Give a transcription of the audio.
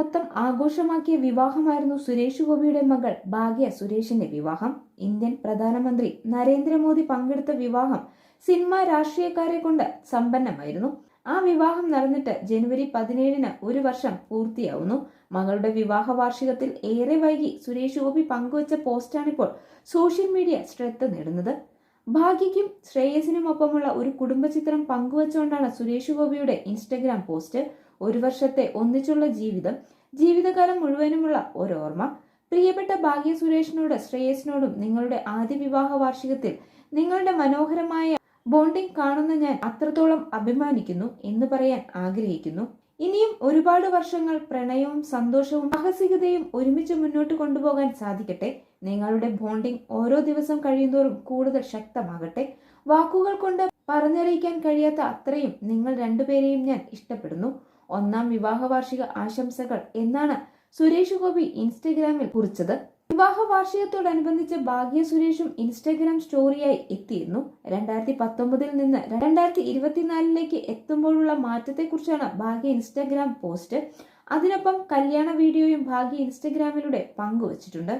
മൊത്തം ആഘോഷമാക്കിയ വിവാഹമായിരുന്നു സുരേഷ് ഗോപിയുടെ മകൾ ഭാഗ്യ സുരേഷിന്റെ വിവാഹം. ഇന്ത്യൻ പ്രധാനമന്ത്രി നരേന്ദ്രമോദി പങ്കെടുത്ത വിവാഹം സിനിമ രാഷ്ട്രീയക്കാരെ കൊണ്ട് സമ്പന്നമായിരുന്നു. ആ വിവാഹം നടന്നിട്ട് ജനുവരി പതിനേഴിന് ഒരു വർഷം പൂർത്തിയാവുന്നു. മകളുടെ വിവാഹ വാർഷികത്തിൽ ഏറെ വൈകി സുരേഷ് ഗോപി പങ്കുവച്ച പോസ്റ്റാണിപ്പോൾ സോഷ്യൽ മീഡിയ ശ്രദ്ധ നേടുന്നത്. ഭാഗ്യയ്ക്കും ശ്രേയസിനുമൊപ്പമുള്ള ഒരു കുടുംബചിത്രം പങ്കുവച്ചുകൊണ്ടാണ് സുരേഷ് ഗോപിയുടെ ഇൻസ്റ്റഗ്രാം പോസ്റ്റ്. ഒരു വർഷത്തെ ഒന്നിച്ചുള്ള ജീവിതം ജീവിതകാലം മുഴുവനുമുള്ള ഒരോർമ്മ. പ്രിയപ്പെട്ട ഭാഗ്യ സുരേഷിനോട് ശ്രേയസിനോടും നിങ്ങളുടെ ആദ്യ വിവാഹ വാർഷികത്തിൽ നിങ്ങളുടെ മനോഹരമായ ബോണ്ടിംഗ് കാണുന്ന ഞാൻ അത്രത്തോളം അഭിമാനിക്കുന്നു എന്ന് പറയാൻ ആഗ്രഹിക്കുന്നു. ഇനിയും ഒരുപാട് വർഷങ്ങൾ പ്രണയവും സന്തോഷവും സാഹസികതയും ഒരുമിച്ച് മുന്നോട്ട് കൊണ്ടുപോകാൻ സാധിക്കട്ടെ. നിങ്ങളുടെ ബോണ്ടിംഗ് ഓരോ ദിവസം കഴിയുന്തോറും കൂടുതൽ ശക്തമാകട്ടെ. വാക്കുകൾ കൊണ്ട് പറഞ്ഞറിയിക്കാൻ കഴിയാത്ത അത്രയും നിങ്ങൾ രണ്ടുപേരെയും ഞാൻ ഇഷ്ടപ്പെടുന്നു. ഒന്നാം വിവാഹ വാർഷിക ആശംസകൾ എന്നാണ് സുരേഷ് ഗോപി ഇൻസ്റ്റഗ്രാമിൽ കുറിച്ചത്. വിവാഹ വാർഷികത്തോടനുബന്ധിച്ച് ഭാഗ്യ സുരേഷും ഇൻസ്റ്റഗ്രാം സ്റ്റോറിയായി എത്തിയിരുന്നു. രണ്ടായിരത്തി പത്തൊമ്പതിൽ നിന്ന് രണ്ടായിരത്തി ഇരുപത്തിനാലിലേക്ക് എത്തുമ്പോഴുള്ള മാറ്റത്തെക്കുറിച്ചാണ് ഭാഗ്യ ഇൻസ്റ്റഗ്രാം പോസ്റ്റ്. അതിനൊപ്പം കല്യാണ വീഡിയോയും ഭാഗ്യ ഇൻസ്റ്റഗ്രാമിലൂടെ പങ്കുവച്ചിട്ടുണ്ട്.